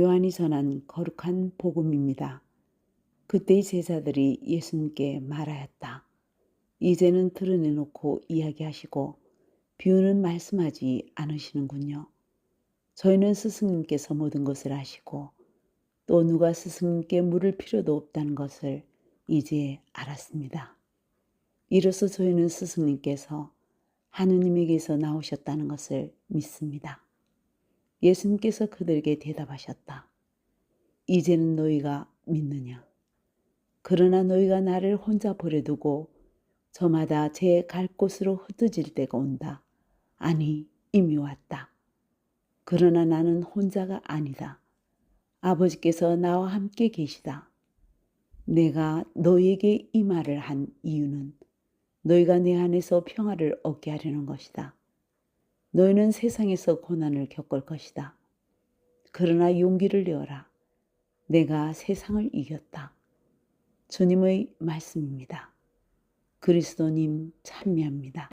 요한이 전한 거룩한 복음입니다. 그때의 제자들이 예수님께 말하였다. 이제는 드러내놓고 이야기하시고 비유는 말씀하지 않으시는군요. 저희는 스승님께서 모든 것을 아시고 또 누가 스승님께 물을 필요도 없다는 것을 이제 알았습니다. 이로써 저희는 스승님께서 하느님에게서 나오셨다는 것을 믿습니다. 예수님께서 그들에게 대답하셨다. 이제는 너희가 믿느냐? 그러나 너희가 나를 혼자 버려두고 저마다 제 갈 곳으로 흩어질 때가 온다. 아니, 이미 왔다. 그러나 나는 혼자가 아니다. 아버지께서 나와 함께 계시다. 내가 너희에게 이 말을 한 이유는 너희가 내 안에서 평화를 얻게 하려는 것이다. 너희는 세상에서 고난을 겪을 것이다. 그러나 용기를 내어라. 내가 세상을 이겼다. 주님의 말씀입니다. 그리스도님 찬미합니다.